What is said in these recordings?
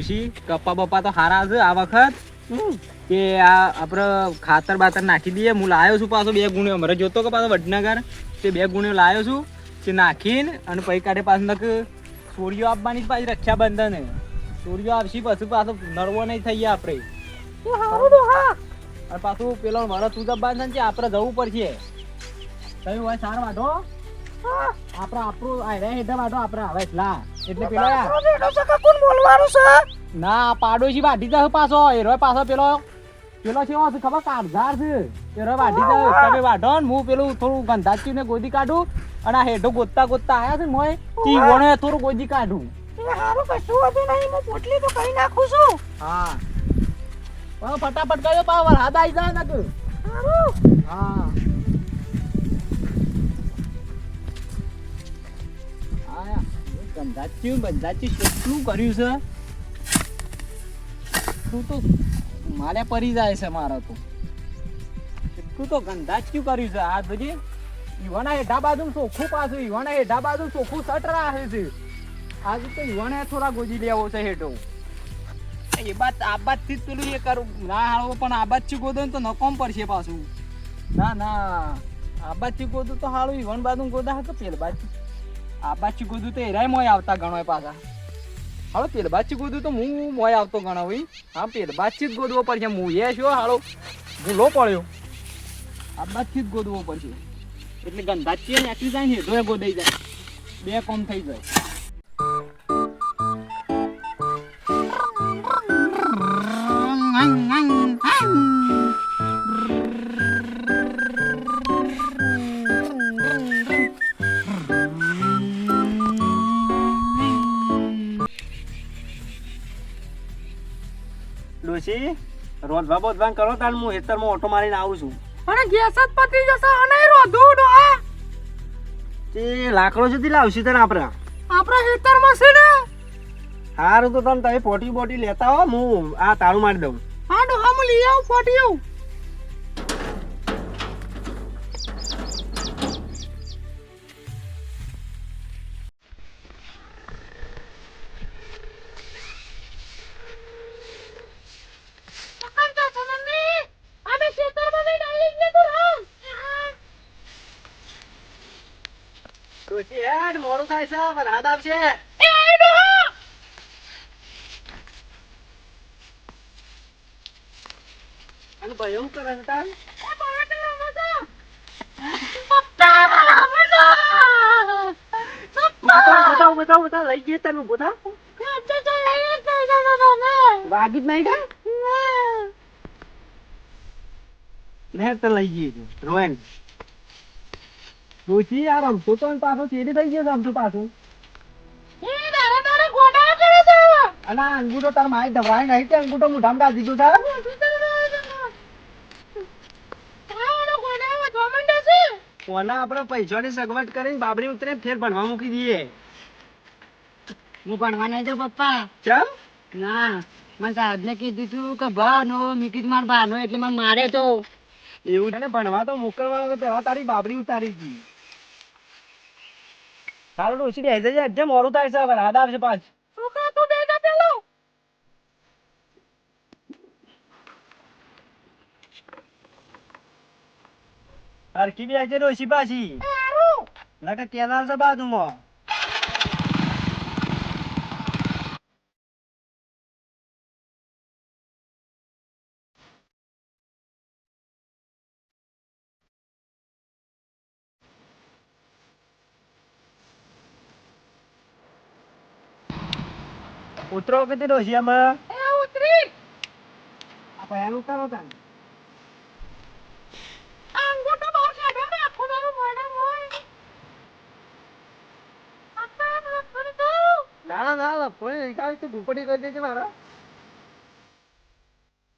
ડોશી કપ્પા બપ્પા તો હારા છે આ વખત. કે આ આપણે ખાતર બાતર નાખી દઈએ. હું લાવ્યો છું પાછો બે ગુણ્યો. મારે જોતો કે પાછો વડનગર. તે બે ગુણ્યો લાવ્યો છું. તે નાખીને અને પછી કાઢે પાછું નક સોરીઓ આપવાની જ પાછી રક્ષાબંધન. સોરીઓ આપશી પછી પાછો નરવો નહીં થઈએ આપણે અને પાછું પેલો મારો તું બંધન છે આપણે જવું પડશે. તમે હોય સાર વાઢો આપણે આપણું હેઠળ વાઢો આપણે હવે લા એટલે પેલા ના પાડોશી વાઢી જાય પાછો. એરો પાછો પેલો. પેલો છે એવો ખબર? કાઢધાર છે. એરો વાઢી જાય તમે વાઢો ને હું પેલું થોડું ગંધાચી ને ગોદી કાઢું અને આ હેઠો ગોતતા ગોતતા આયા છે ને તી વણે થોડું ગોદી કાઢું. હા ફટાફટ કર્યો પાવર હાથ આવી જાય ને તું હા. ગંધાચ્યું બંધાચ્યું કેટલું કર્યું છે? તું તો મારે પરી જાય છે મારો તો. એટલું તો ગંધાચ્યું કર્યું છે? આ બધી યુવાના ઢાબા બાજુ ચોખ્ખું પાછું, યુવાના હેઠા બાજુ ચોખ્ખું સટરા હે છે. આજે તો યુવાને થોડા ગોજી લેવો છે હેઠો. એ બાત, આ બાતથી જ પેલું એ કરું. ના હાળવો, પણ આ બાતથી ગોદો તો નકોમ પડશે પાછું. ના ના. આ બાતથી ગોદું તો હાળું યુવાન બાજુ ગોદા હતો પેલ બાદ આ બાતથી ગોદું તો એરાય મોય આવતા ગણો પાછા. હાલો, પેલ બાદ ગોદું તો હું મોય આવતો ગણો ભાઈ હા, પેલ બાદ જ ગોદવો પડશે હું એ શું હાળો ભૂલો પડ્યો. આ બાત જ ગોદવો પડશે એટલે ગંધાચી નાખી જાય ને, હેઠો ગોદાઈ જાય. બે કોમ થઈ જાય. ડોશી રોધવા બોધવા કરો તાર હું હેતરમાં ઓટો મારીને આવું છું. અને ગેસ જ પતી જશે અને રોધું ડોહા તે લાકડો સુધી લાવશી તને આપણે આપણા ખેતરમાં છે ને? સારું તો તમે તમે પોટી બોટી લેતા હો હું આ તારું મારી દઉં. હા ડોહા હું લઈ આવું પોટી આવું. ડોશી હેડ મોડું થાય છે વરસાદ આવશે અને ભાઈ એવું કરે છે તાર બતાવ બતાવ બતાવ લઈ જઈએ તને બધા વાગી જ નહીં કા? લે તો લઈ જઈએ રોયન ડોશી યાર રમતો તો પાછો ચેડી થઈ ગયો રમતો પાછો અને અંગૂઠો તાર માય ધવરાય નહીં તે અંગૂઠો મોઢામાં ગાળી દીધો છે કોના આપણે પૈસાની સગવડ કરીને બાબરી ઉતરે ફેર ભણવા મૂકી દઈએ? હું ભણવા નહીં જાઉં પપ્પા. ચમ? ના મને સાહેબને કીધું તું કે ભાનો મીકી માર ભાનો એટલે મને મારે તો. એવું છે ને ભણવા તો મોકલવાનો તો પહેલા તારી બાબરી ઉતારી હતી સારું ડોસી બેસી જજે. અજ્જે મોડું થાય છે વરસાદ આવશે પાછ તું બેટા પેલો. હરખી બેસજે ડોસી પાછી. નકર કેનાલ છે બાજુમાં. ઉતરો કે તે ડોસિયામાં એ ઉતરી આ પયાનું કરો તાન અંગૂઠો બહાર કાઢો ને આખું મારું મોઢું હોય પપ્પા મને ફરી દો ના ના ના કોઈ કાંઈ તું ઢુપડી કરી દેજે મારા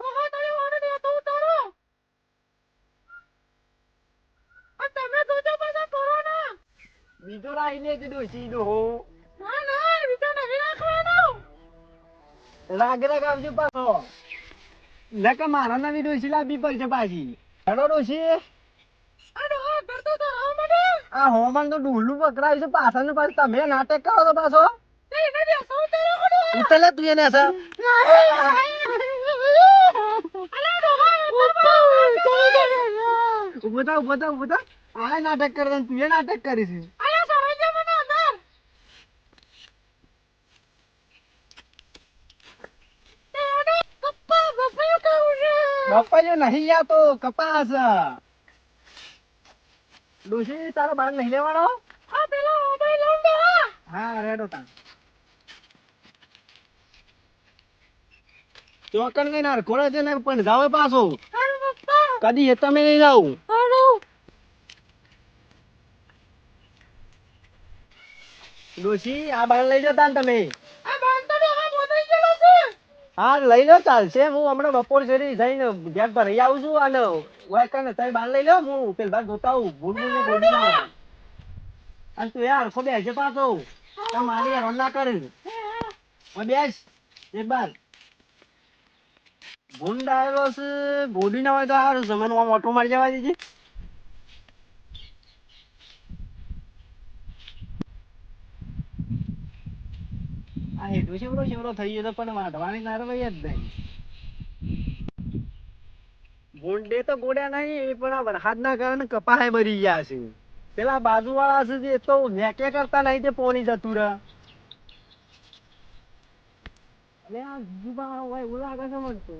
બહુ તારી વાળે ને તો ઉતારો આ તમે જોજો બધા કરો ને બીજો લાવી લેજે ડોસી ડોહો રાગે રાગ આવજો પાછો નકર મારા નવી ડોસી લાવવી પડશે પાછી. હેડો ડોસી આ હોમન તો ડુહલું પકડાયું છે પાછળ ને પાછું તમે નાટક કરો છો પાછો. તે એને બેસો ઉતારો કરો ઉતર લે તું એને સર ઊભો ઉભતા ઊભો થા આ નાટક કરે તું એ નાટક કરીશ બપાયો નહીં યા તો કપાસ. ડોશી તારો બાળ નહીં લેવાનો? હા રેડો તા ચોકન કઈ ના કોણે છે ને પણ જાવે પાછો. કદી એ તમે નહીં જાવ. ડોશી આ બાળ લઈ જતા ને તમે. હા, લઈ લો, ચાલશે. હું હમણાં બપોર સુધી જઈને ગેસ પર રહી આવું છું અને વાયકા ને તમે બાર લઈ લો. હું પેલ બાર જોતા આવું. ભૂલ ભૂલ ને આવે. અને તું યાર ખો બેસે પાછો. મારી યાર ના કરે. બેસ, એક બાર. ભૂંડ આવેલો છે. ગોડી ના હોય તો સારું છે. મને આમ ઓટો મારી જવા દીધી આ હેઠું શેવડો શેવડો થઈ ગયો તો પણ વાઢવાની નારવાઈ જ નહીં. ભૂંડે તો ગોડ્યા નહીં એ પણ આ વરસાદના કારણે કપાહે મરી ગયા છે. પેલા બાજુવાળા છે જે તો વેકે કરતા નહીં તે પોની જતું રહે. અરે આ વિજુબા હોય એવું લાગે છે મને તો.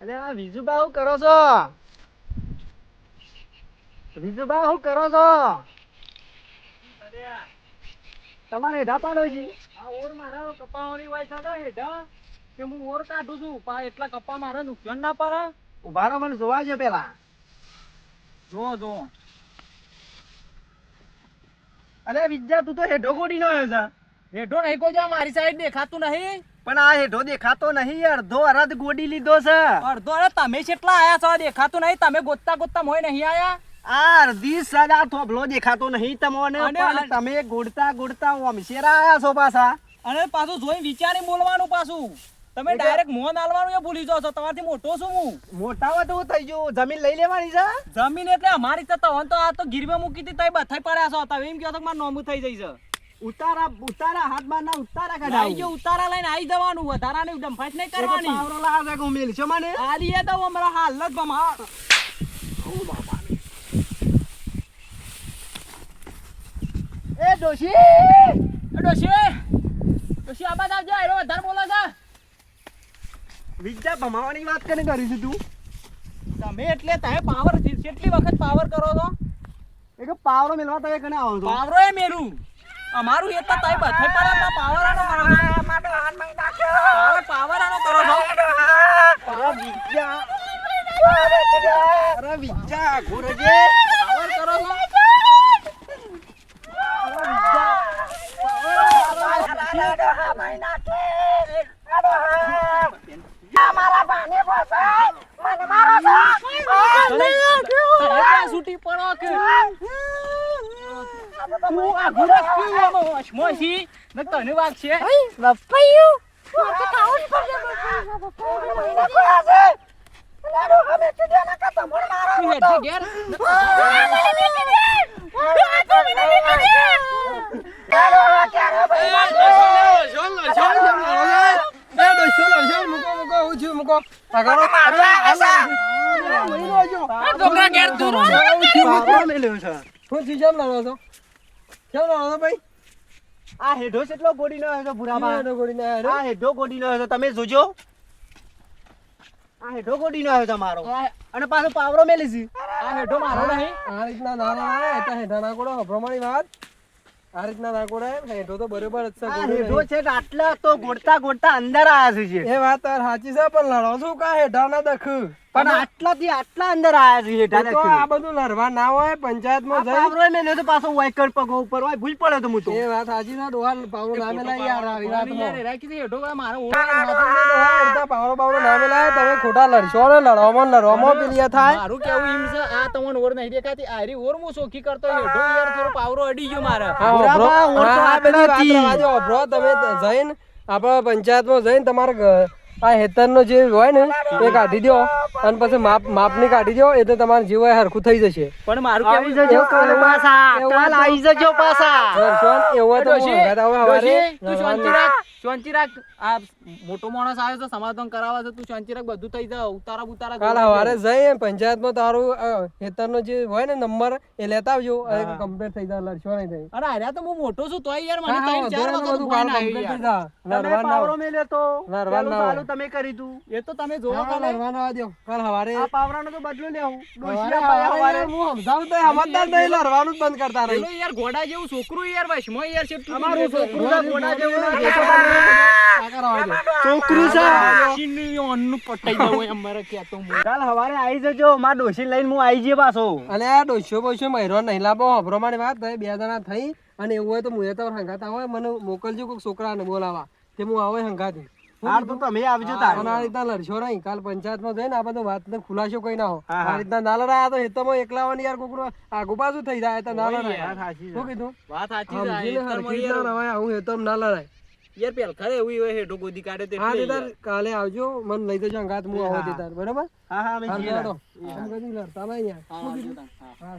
અરે આ વિજુબા શું કરો છો? વિજુબા શું કરો છો? તમારે હેઢા પાડો છે? આ ઓર મારા કપાવાની છે તો હેઠા કે હું ઓર કાઢું છું. પા એટલા કપા મારા નુકસાન ના પડે. ઊભા રહો મને જોવા છે પેલા. જો જો. અરે વિદ્યા તું તો હેઠો ગોડી નો આવ્યો છે. હેઠો નહીં કોઈ મારી સાઈડ દેખાતું નહીં. પણ આ હેઠો દેખાતો નહીં અડધો અરદ ગોડી લીધો છે. અડધો અરે તમે કેટલા આયા છો? દેખાતું નહીં. તમે ગોતતા ગોતતા મોય નહીં આયા. અડધી સદા થોભલો દેખાતો નહીં તમને તમે ગોડતા ગોડતા ઓમશેરા આયા છો પાછા? અને પાછું વિચારી બોલવાનું પાછું. તમે ડાયરેક્ટ મોં નાલવાનું એ ભૂલી છો. તમારથી મોટો છું હું. મોટા હોય તો હું થઈ ગયું જમીન લઈ લેવાની છે? જમીન એટલે અમારી તો તવન તો આ તો મૂકી હતી તઈ બથાઈ પડ્યા છો. તમે એમ કહો તો મારે નોમું થઈ જઈશ ઉતારા ઉતારા હાથમાં ના ઉતારા આઈ આવી. ગયો ઉતારા લઈને આવી જવાનું. ડંફાટ નહીં કરવાની. પાવરો લાવે કે હું મને? તો હમણાં હાલ જ ભમા એ ડોશી! ડોશી! ડોશી આ બાદ આવજો એરો વધારે બોલો છે. વિદ્યા ભમાવાની વાત કરીને કરી છે તું? તમે એટલે તમે પાવર કેટલી વખત પાવર કરો છો. એક પાવરો મેલવા તમે કને આવો છો? પાવરો એ મેલું અમારું એ તો તમે બથાઈ પડ્યા પાવર આનો કરો છો પાવર પાવર આનો કરો છો અરે વિદ્યા અરે વિદ્યા ઘોરજે પાવર કરો છો છૂટી પડો કે તું આ ગુરસ પીવું આમાં વચમોથી ને તને વાગશે તું હેઠે ઘેર છોકરા ઘેર તું રો. પાવરો મેલ્યો છે આ હેઢો કેટલો ગોડી નો હતો ભૂરાબા આ હેઢો ગોડી નો હતો તમે જોજો. આ હેઢો ગોડી નો હતો મારો. અને પાછો પાવરો મેલી છે આ હેઠો મારો નહીં. આ રીતના ના ના એ તો હેઠા ના ગોડો હભરમાની વાત. આ રીતના ના કોડાય હેઠો તો બરોબર જ છે હેઢો છે આટલા તો ગોડતા ગોડતા અંદર આયા છે એ વાત તાર સાચી છે પણ લડો છું કા હેઠા ના દખ? પણ આટલાથી આટલા અંદર આયા છે તો આ બધું લરવા ના હોય પંચાયતમાં જઈ પાવરો મેલ્યો તો પાછો વાયકડ પગો ઉપર હોય ભૂલ પડે તો હું તો. એ વાત સાચી ના ડોહા પાવરો ના મેલાય યાર આવી વાતમાં યાર રાખી દે હેઠો ભાઈ મારો ડોહા. હેઠા પાવરો નામે ના તમે ખોટા લડશો ને લડવામાં ને લડવામાં પેલી થાય. મારું કેવું એમ છે આ તમને ઓર નહીં દેખાતી આરી ઓર હું સોખી કરતો હેઠો યાર થોડો પાવરો અડી ગયો મારે. ઓર તો આ બધી વાત તમે જઈને આપણા પંચાયતમાં જઈને તમારે આ હેતરનો જે હોય ને એ કાઢી દો અને પછી માપ માપની કાઢી દો એટલે તમારું જીવ હરખું થઈ જશે. પણ મારું કેવું જજો કાલ પાછા કાલ આવી જજો પાછા. દર્શન એવું તો તું શાંતિ રાખ શાંતિ રાખ. આ મોટો માણસ આવ્યો છે સમાધાન કરાવવા છે તું શાંતિ રાખ બધું થઈ જાય ઉતારા ઉતારા કાલ જોવા હવારે. જઈ પંચાયતમાં તારું હેતરનો જે હોય ને નંબર એ લેતા આવજો. અને કમ્પ્લીટ થઈ જાય લડશો નહીં થઈ અરે અરે તો હું મોટો છું તોય યાર મને ત્રણ ચાર વખત ફોન આવ્યો complete યાર. નરવાન ના. મેલ્યો તો નરવાન ના તમે કરી તું એ તો તમે જોવો કાલે. લડવાનું દ્યો. કાલ હવારે આ પાવરાનો તો બદલો લેવું હવારે ડોશી આપાય હવારે હવારે. હું સમજાવ તો હમદાર નહીં, લડવાનું જ બંધ કરતા રહી. યાર ઘોડા જેવું છોકરું યાર વશમાં યાર છે? તું અમારું છોકરું છે, ઘોડા જેવું. છોકરું છે. ચીનની અન્નનું પટાઈ દઉં અમારે કહેતો હું. કાલ હવારે આવી જજો માર ડોશી લઈને હું આવી જઈએ પાછો. અને આ ડોસ્યો બોસ્યો મહિરો નહીં લાવો હભરો મારી વાત થાય બે જણા થઈ અને એવું હોય તો મુએ તો હંગાત આવે મને મોકલજો કોઈક છોકરાને બોલાવા તે હું આવે હંગાતી. હાર તો તમે આવજો તાર આ રીતના લડશો નહીં. કાલ પંચાયતમાં જઈને આ બધું વાત ખુલાસો કઈ ના હો હા, હા. આ રીતના ના લડાયા તો હેતરમાં એકલા આવવાની યાર કોકરો આગુ પાછું થઈ જાય તો ના લડાય. શું કીધું? વાત સાચી છે. રીતના યાર- રવાય, આવું ના લડાય. યાર પેલ ખરે એવું હોય હેઠો ગોદી કાઢે તે હા યાર. કાલે આવજો મન લઈ જજો અંગાત મુ આવો તે બરાબર? હા હા જઈએ લડો. આમ કદી લડતા નહીં યાર? હા. હા.